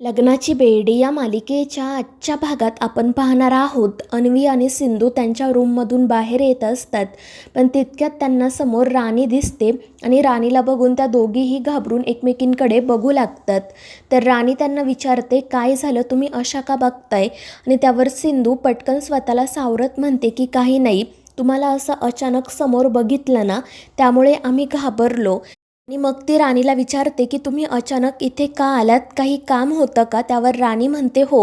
लग्नाची बेडी या मालिकेच्या आजच्या भागात आपण पाहणार आहोत. अन्वी आणि सिंधू त्यांच्या रूममधून बाहेर येत असतात. पण तितक्यात त्यांना समोर राणी दिसते आणि राणीला बघून त्या दोघीही घाबरून एकमेकींकडे बघू लागतात. तर राणी त्यांना विचारते काय झालं? तुम्ही अशा का बघताय? आणि त्यावर सिंधू पटकन स्वतःला सावरत म्हणते की काही नाही. तुम्हाला असं अचानक समोर बघितलं ना त्यामुळे आम्ही घाबरलो. आणि मग ती राणीला विचारते की तुम्ही अचानक इथे का आलात? काही काम होतं का? त्यावर राणी म्हणते हो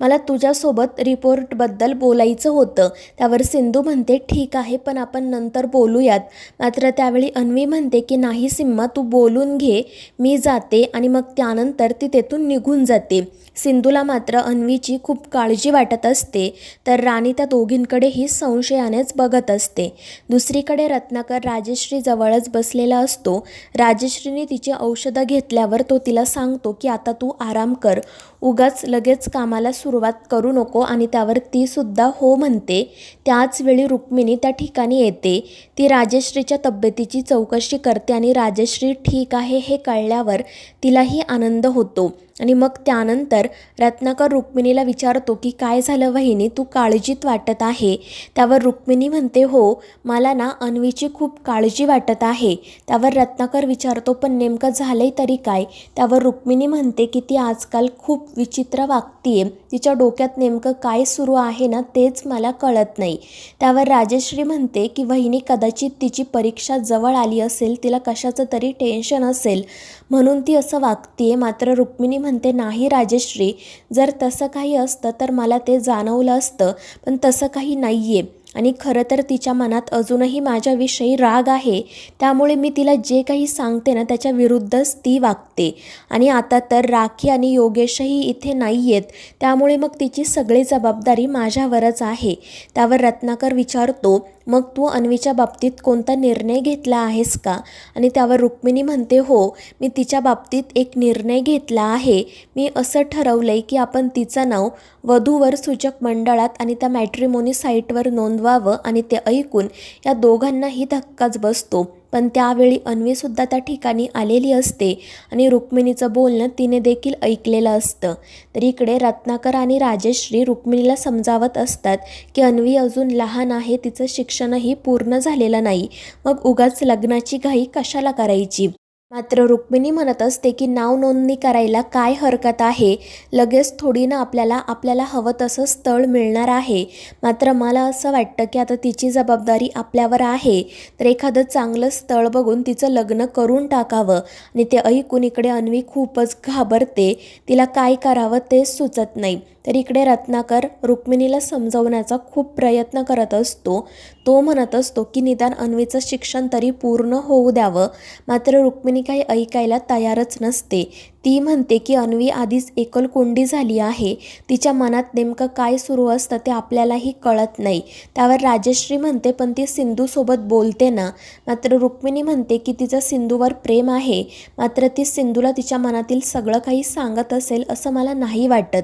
मला तुझ्यासोबत रिपोर्टबद्दल बोलायचं होतं. त्यावर सिंधू म्हणते ठीक आहे पण आपण नंतर बोलूयात. मात्र त्यावेळी अन्वी म्हणते की नाही सिम्मा तू बोलून घे मी जाते आणि मग त्यानंतर ती तेथून निघून जाते. सिंधूला मात्र अन्वीची खूप काळजी वाटत असते तर राणी त्या दोघींकडेही संशयानेच बघत असते. दुसरीकडे रत्नाकर राजश्री जवळच बसलेला असतो. राजश्रीने तिची औषधं घेतल्यावर तो तिला सांगतो की आता तू आराम कर. उगाच लगेच कामाला सुरुवात करू नको आणि त्यावर ती सुद्धा हो म्हणते. त्याच वेळी रुक्मिणी त्या ठिकाणी येते. ती राजश्रीच्या तब्येतीची चौकशी करते आणि राजश्री ठीक आहे हे कळल्यावर तिलाही आनंद होतो. आणि मग त्यानंतर रत्नाकर रुक्मिणीला विचारतो की काय झालं वहिनी? तू काळजीत वाटत आहे? त्यावर रुक्मिणी म्हणते हो मला ना अन्वीची खूप काळजी वाटत आहे. त्यावर रत्नाकर विचारतो पण नेमकं झालंय तरी काय? त्यावर रुक्मिणी म्हणते की ती आजकाल खूप विचित्र वागतीये तिच्या डोक्यात नेमकं काय सुरू आहे ना तेच मला कळत नाही. त्यावर राजश्री म्हणते की वहिनी कदाचित तिची परीक्षा जवळ आली असेल तिला कशाचं तरी टेन्शन असेल म्हणून ती असं वागतीये. मात्र रुक्मिणी म्हणते नाही राजश्री जर तसं काही असतं तर मला ते जाणवलं असतं पण तसं काही नाही आहे आणि खरं तर तिच्या मनात अजूनही माझ्याविषयी राग आहे. त्यामुळे मी तिला जे काही सांगते ना त्याच्या विरुद्धच ती वागते. आणि आता तर राखी आणि योगेशही इथे नाही आहेत त्यामुळे मग तिची सगळी जबाबदारी माझ्यावरच आहे. त्यावर रत्नाकर विचारतो मग तू अन्वीच्या बाबतीत कोणता निर्णय घेतला आहेस का? आणि त्यावर रुक्मिणी म्हणते हो मी तिच्या बाबतीत एक निर्णय घेतला आहे. मी असं ठरवलं आहे की आपण तिचं नाव वधूवर सूचक मंडळात आणि त्या मॅट्रिमोनी साईटवर नोंदवावं आणि ते ऐकून या दोघांनाही धक्काच बसतो. पण त्यावेळी अन्वीसुद्धा त्या ठिकाणी आलेली असते आणि रुक्मिणीचं बोलणं तिने देखील ऐकलेलं असतं. तर इकडे रत्नाकर आणि राजेश्री रुक्मिणीला समजावत असतात की अन्वी अजून लहान आहे तिचं शिक्षणही पूर्ण झालेलं नाही. मग उगाच लग्नाची घाई कशाला करायची? मात्र रुक्मिणी म्हणत असते की नाव नोंदणी करायला काय हरकत आहे? लगेच थोडी ना आपल्याला आपल्याला हवं तसं स्थळ मिळणार आहे. मात्र मला असं वाटतं की आता तिची जबाबदारी आपल्यावर आहे. तर एखादं चांगलं स्थळ बघून तिचं लग्न करून टाकावं. आणि ते ऐकून इकडे अन्वी खूपच घाबरते. तिला काय करावं तेच सुचत नाही. तर इकडे रत्नाकर रुक्मिणीला समजवण्याचा खूप प्रयत्न करत असतो. तो म्हणत असतो की निदान अन्वीचं शिक्षण तरी पूर्ण होऊ द्यावं. मात्र रुक्मिणी काही ऐकायला तयारच नसते. ती म्हणते की अन्वी आधीच एकलकोंडी झाली आहे. तिच्या मनात नेमकं काय सुरू असतं ते आपल्यालाही कळत नाही. त्यावर राजश्री म्हणते पण ती सिंधूसोबत बोलते ना? मात्र रुक्मिणी म्हणते की तिचं सिंधूवर प्रेम आहे. मात्र ती सिंधूला तिच्या मनातील सगळं काही सांगत असेल असं मला नाही वाटत.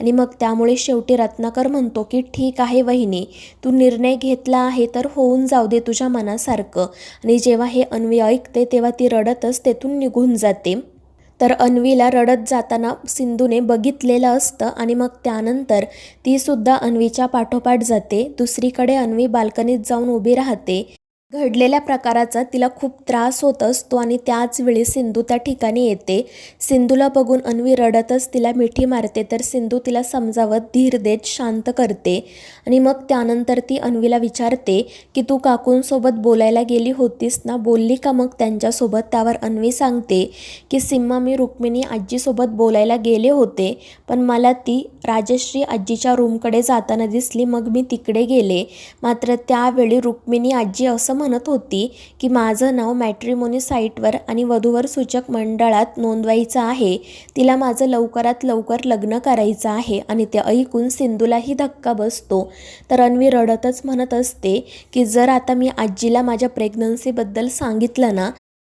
आणि मग त्यामुळे शेवटी रत्नाकर म्हणतो की ठीक आहे वहिनी तू निर्णय घेतला आहे तर होऊन जाऊ दे तुझ्या मनासारखं. आणि जेव्हा हे अन्वी ऐकते तेव्हा ती रडतच तेथून निघून जाते. तर अन्वीला रडत जाताना सिंधूने बघितलेलं असतं आणि मग त्यानंतर तीसुद्धा अन्वीच्या पाठोपाठ जाते. दुसरीकडे अन्वी बाल्कनीत जाऊन उभी राहते. घडलेल्या प्रकाराचा तिला खूप त्रास होत असतो आणि त्याच वेळी सिंधू त्या ठिकाणी येते. सिंधूला बघून अन्वी रडतच तिला मिठी मारते तर सिंधू तिला समजावत धीर देत शांत करते आणि मग त्यानंतर ती अन्वीला विचारते की तू काकूंसोबत बोलायला गेली होतीस ना? बोलली का मग त्यांच्यासोबत? त्यावर अन्वी सांगते की सिम्मा मी रुक्मिणी आजीसोबत बोलायला गेले होते पण मला ती राजश्री आजीच्या रूमकडे जाताना दिसली मग मी तिकडे गेले. मात्र त्यावेळी रुक्मिणी आजी असं म्हणत होती की माझं नाव मॅट्रिमोनी साईटवर आणि वधूवर सूचक मंडळात नोंदवायचं आहे. तिला माझं लवकरात लवकर लग्न करायचं आहे आणि ते ऐकून सिंधूलाही धक्का बसतो तर अन्वी रडतच म्हणत असते की जर आता मी आजीला माझ्या प्रेग्नन्सीबद्दल सांगितलं ना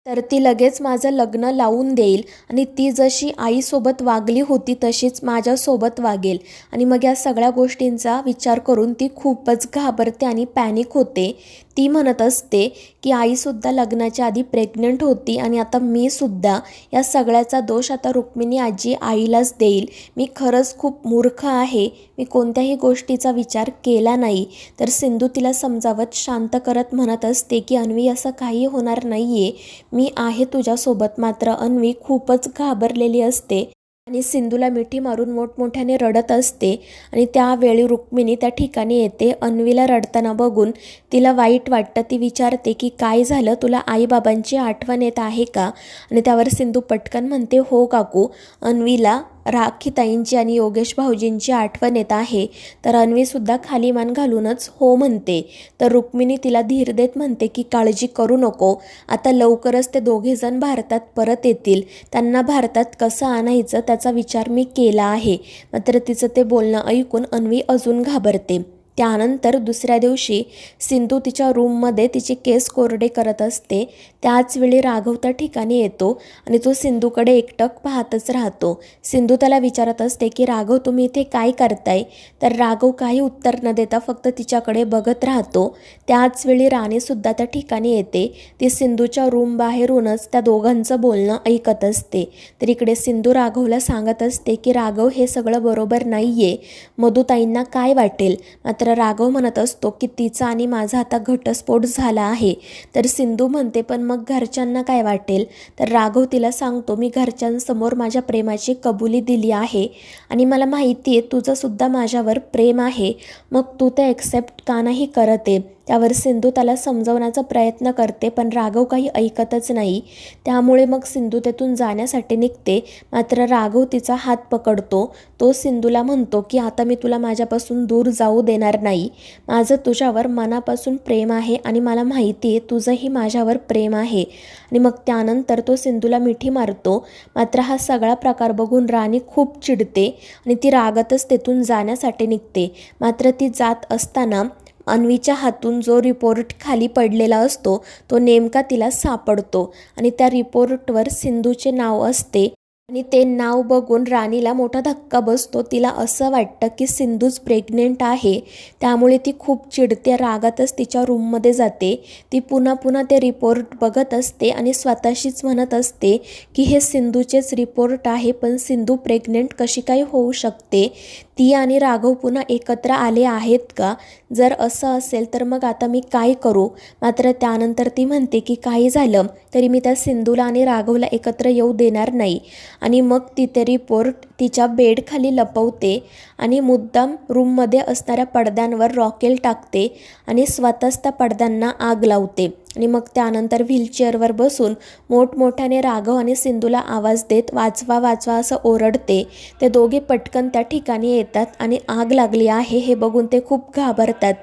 तर ती लगेच माझं लग्न लावून देईल आणि ती जशी आईसोबत वागली होती तशीच माझ्यासोबत वागेल. आणि मग या सगळ्या गोष्टींचा विचार करून ती खूपच घाबरते आणि पॅनिक होते. ती म्हणत असते की आईसुद्धा लग्नाच्या आधी प्रेग्नंट होती आणि आता मी सुद्धा या सगळ्याचा दोष आता रुक्मिणी आजी आईलाच देईल. मी खरंच खूप मूर्ख आहे. मी कोणत्याही गोष्टीचा विचार केला नाही. तर सिंधू तिला समजावत शांत करत म्हणत असते की अन्वी असं काही होणार नाही आहे मी आहे तुझ्यासोबत. मात्र अन्वी खूपच घाबरलेली असते. आणि सिंधूला मिठी मारून मोठमोठ्याने रडत असते आणि त्यावेळी रुक्मिणी त्या ठिकाणी येते. अन्वीला रडताना बघून तिला वाईट वाटतं. ती विचारते की काय झालं? तुला आईबाबांची आठवण येत आहे का? आणि त्यावर सिंधू पटकन म्हणते हो काकू अन्वीला राखीताईंची आणि योगेश भाऊजींची आठवण येत आहे. तर अन्वीसुद्धा खाली मान घालूनच हो म्हणते. तर रुक्मिणी तिला धीर देत म्हणते की काळजी करू नको. आता लवकरच ते दोघेजण भारतात परत येतील. त्यांना भारतात कसं आणायचं त्याचा विचार मी केला आहे. मात्र तिचं ते बोलणं ऐकून अन्वी अजून घाबरते. त्यानंतर दुसऱ्या दिवशी सिंधू तिच्या रूममध्ये तिचे केस कोरडे करत असते. त्याच वेळी राघव त्या ठिकाणी येतो आणि तो सिंधूकडे एकटक पाहतच राहतो. सिंधू त्याला विचारत असते की राघव तुम्ही इथे काय करताय? तर राघव काही उत्तर न देता फक्त तिच्याकडे बघत राहतो. त्याच वेळी राणीसुद्धा त्या ठिकाणी येते. ती सिंधूच्या रूम बाहेरूनच त्या दोघांचं बोलणं ऐकत असते. तर इकडे सिंधू राघवला सांगत असते की राघव हे सगळं बरोबर नाही आहे मधुताईंना काय वाटेल? मात्र राघव म्हणत असतो की तिचा आणि माझा आता घटस्फोट झाला आहे. तर सिंधू म्हणते पण मग घरच्यांना काय वाटेल? तर राघव तिला सांगतो मी घरच्यांसमोर माझ्या प्रेमाची कबुली दिली आहे आणि मला माहिती आहे तुझंसुद्धा माझ्यावर प्रेम आहे. मग तू ते ॲक्सेप्ट का नाही करत आहे? त्यावर सिंधू त्याला समजवण्याचा प्रयत्न करते पण राघव काही ऐकतच नाही. त्यामुळे मग सिंधू तेथून जाण्यासाठी निघते. मात्र राघव तिचा हात पकडतो. तो सिंधूला म्हणतो की आता मी तुला माझ्यापासून दूर जाऊ देणार नाही. माझं तुझ्यावर मनापासून प्रेम आहे आणि मला माहिती आहे तुझंही माझ्यावर प्रेम आहे. आणि मग त्यानंतर तो सिंधूला मिठी मारतो. मात्र हा सगळा प्रकार बघून राणी खूप चिडते आणि ती रागतच तेथून जाण्यासाठी निघते. मात्र ती जात असताना अन्वीच्या हातून जो रिपोर्ट खाली पडलेला असतो तो नेमका तिला सापडतो. आणि त्या रिपोर्टवर सिंधूचे नाव असते. आणि ते नाव बघून राणीला मोठा धक्का बसतो. तिला असं वाटतं की सिंधूच प्रेग्नेंट आहे. त्यामुळे ती खूप चिडते रागातच तिच्या रूममध्ये जाते. ती पुन्हा पुन्हा ते रिपोर्ट बघत असते आणि स्वतःशीच म्हणत असते की हे सिंधूचेच रिपोर्ट आहे पण सिंधू प्रेग्नेंट कशी काय होऊ शकते? ती आणि राघव पुन्हा एकत्र आले आहेत का? जर असं असेल तर मग आता मी काय करू? मात्र त्यानंतर ती म्हणते की काही झालं तरी मी त्या सिंधूला आणि राघवला एकत्र येऊ देणार नाही. आणि मग ती ते रिपोर्ट तिच्या बेडखाली लपवते आणि मुद्दाम रूममध्ये असणाऱ्या पडद्यांवर रॉकेल टाकते आणि स्वतःच त्या पडद्यांना आग लावते. आणि मग त्यानंतर व्हीलचेअरवर बसून मोठमोठ्याने राघव आणि सिंधूला आवाज देत वाचवा वाचवा असं ओरडते. ते दोघे पटकन त्या ठिकाणी येतात आणि आग लागली आहे हे बघून ते खूप घाबरतात.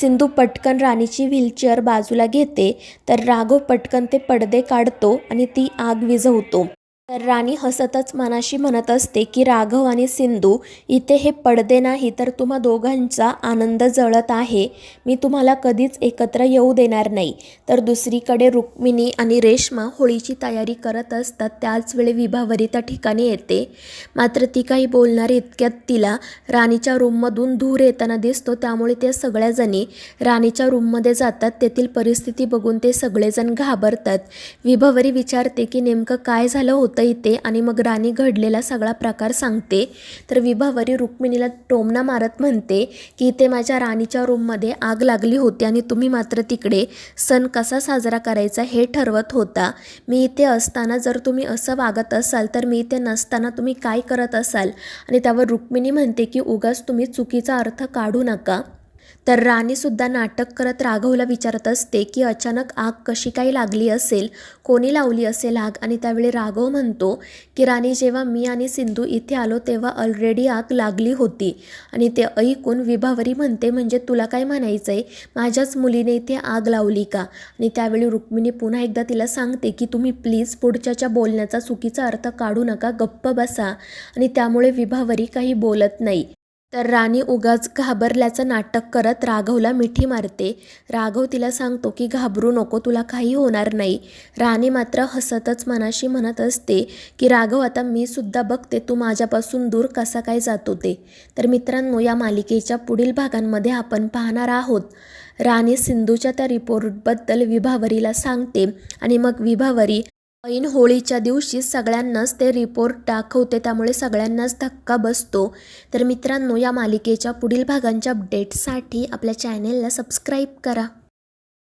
सिंधू पटकन राणीची व्हीलचेअर बाजूला घेते तर राघव पटकन ते पडदे काढतो आणि ती आग विझवतो. तर राणी हसतच मनाशी म्हणत असते की राघव आणि सिंधू इथे हे पडदे नाही तर तुम्हा दोघांचा आनंद जळत आहे. मी तुम्हाला कधीच एकत्र येऊ देणार नाही. तर दुसरीकडे रुक्मिणी आणि रेश्मा होळीची तयारी करत असतात. त्याच वेळी विभावरी त्या ठिकाणी येते. मात्र ती काही बोलणार इतक्यात तिला राणीच्या रूममधून धूर येताना दिसतो. त्यामुळे त्या सगळ्याजणी राणीच्या रूममध्ये जातात. तेथील परिस्थिती बघून ते सगळेजण घाबरतात. विभावरी विचारते की नेमकं काय झालं होतं? इथे आणि मग राणी घडलेला सगळा प्रकार सांगते. तर विभावरी रुक्मिणीला टोमना मारत म्हणते की इथे माझ्या राणीच्या रूममध्ये आग लागली होती आणि तुम्ही मात्र तिकडे सण कसा साजरा करायचा हे ठरवत होता. मी इथे असताना जर तुम्ही असं वागत असाल तर मी इथे नसताना तुम्ही काय करत असाल? आणि त्यावर रुक्मिणी म्हणते की उगाच तुम्ही चुकीचा अर्थ काढू नका. तर राणीसुद्धा नाटक करत राघवला विचारत असते की अचानक आग कशी काय लागली असेल? कोणी लावली असेल आग? आणि त्यावेळी राघव म्हणतो की राणी जेव्हा मी आणि सिंधू इथे आलो तेव्हा ऑलरेडी आग लागली होती. आणि ते ऐकून विभावरी म्हणते म्हणजे तुला काय म्हणायचं आहे माझ्याच मुलीने इथे आग लावली का? आणि त्यावेळी रुक्मिणी पुन्हा एकदा तिला सांगते की तुम्ही प्लीज पुढच्याच्या बोलण्याचा चुकीचा अर्थ काढू नका गप्प बसा. आणि त्यामुळे विभावरी काही बोलत नाही. तर राणी उगाच घाबरल्याचं नाटक करत राघवला मिठी मारते. राघव तिला सांगतो की घाबरू नको तुला काही होणार नाही. राणी मात्र हसतच मनाशी म्हणत असते की राघव आता मी सुद्धा बघते तू माझ्यापासून दूर कसा काय जातो ते. तर मित्रांनो या मालिकेच्या पुढील भागांमध्ये आपण पाहणार आहोत. राणी सिंधूच्या त्या रिपोर्टबद्दल विभावरीला सांगते आणि मग विभावरी ऐन होळीच्या दिवशी सगळ्यांनाच ते रिपोर्ट दाखवते त्यामुळे सगळ्यांनाच धक्का बसतो. तर मित्रांनो या मालिकेच्या पुढील भागांच्या अपडेटसाठी आपल्या चॅनेलला सबस्क्राईब करा.